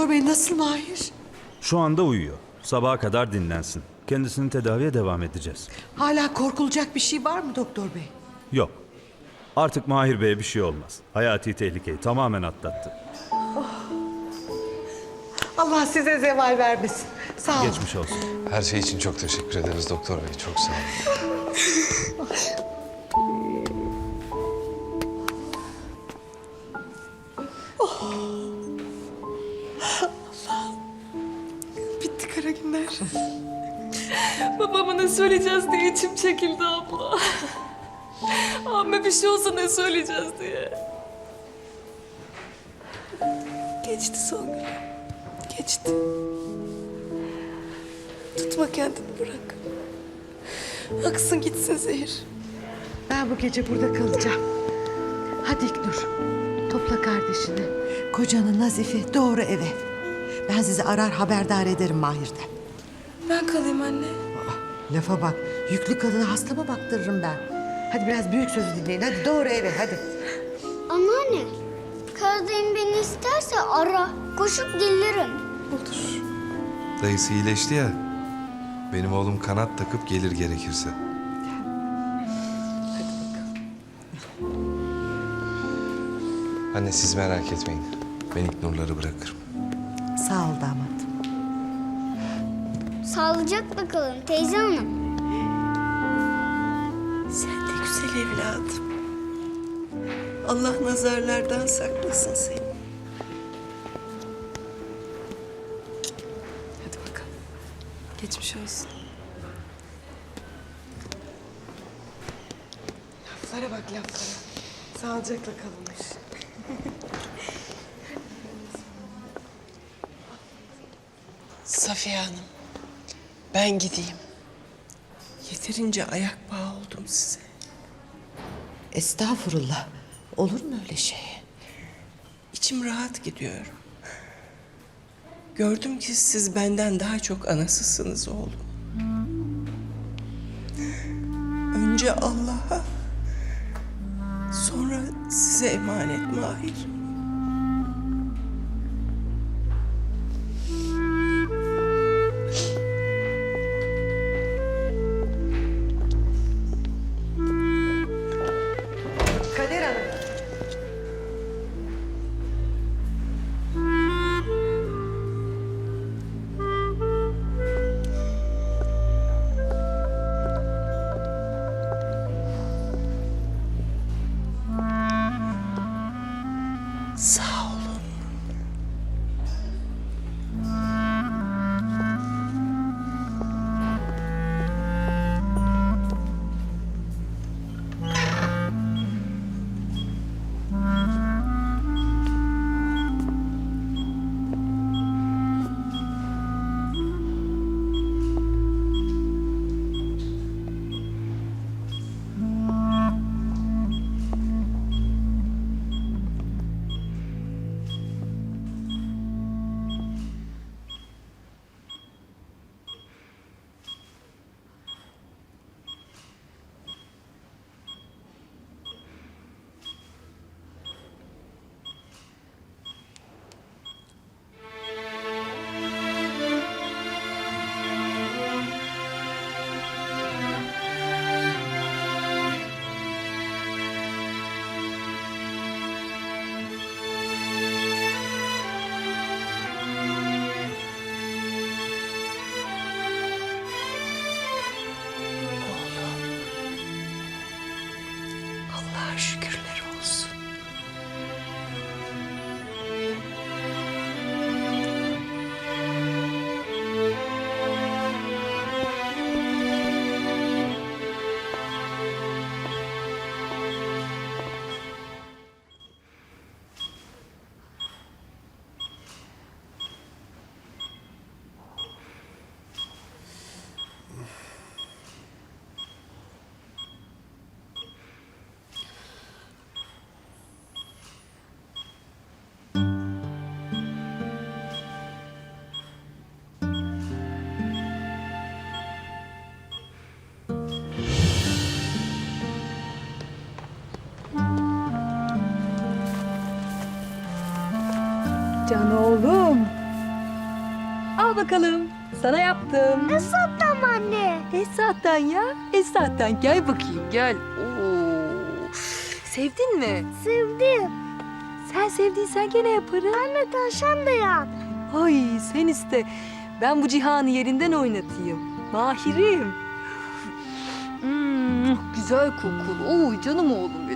Doktor bey nasıl Mahir? Şu anda uyuyor. Sabaha kadar dinlensin. Kendisini tedaviye devam edeceğiz. Hala korkulacak bir şey var mı doktor bey? Yok. Artık Mahir Bey'e bir şey olmaz. Hayati tehlikeyi tamamen atlattı. Allah size zeval vermesin. Sağ olun. Geçmiş olsun. Her şey için çok teşekkür ederiz doktor bey. Çok sağ olun. günler. Babama ne söyleyeceğiz diye içim çekildi abla. Abime bir şey olsa ne söyleyeceğiz diye. Geçti Songül. Geçti. Tutma kendini bırak. Aksın gitsin zehir. Ben bu gece burada kalacağım. Hadi İknur. Topla kardeşini. Kocanı Nazife doğru eve. Ben sizi arar haberdar ederim Mahir'den. Ben kalayım anne. Lafa bak. Yüklü kadına hasta mı baktırırım ben? Hadi biraz büyük sözü dinleyin. Hadi doğru eve hadi. Anneanne, Karadayım beni isterse ara. Koşup gelirim. Dayısı iyileşti ya. Benim oğlum kanat takıp gelir gerekirse. Anne siz merak etmeyin. Ben İknurları bırakırım. Sağ ol damat. Sağlıcakla kalın teyze hanım. Sen de güzel evladım. Allah nazarlardan saklasın seni. Hadi bakalım. Geçmiş olsun. Laflara bak laflara. Sağlıcakla kalınmış. Safiye Hanım, ben gideyim. Yeterince ayak bağı oldum size. Estağfurullah. Olur mu öyle şey? İçim rahat gidiyor. Gördüm ki siz benden daha çok anasısınız oğlum. Önce Allah'a, sonra size emanet Mahir. Can oğlum, Al bakalım. Sana yaptım. Esat'tan anne. Esat'tan ya. Esat'tan. Gel bakayım gel. Oo. Sevdin mi? Sevdim. Sen sevdiysen gene yaparım. Anne tavşan da yap. Ay sen iste. Ben bu cihanı yerinden oynatayım. Mahirim. Hmm, güzel kokulu. Oo canım oğlum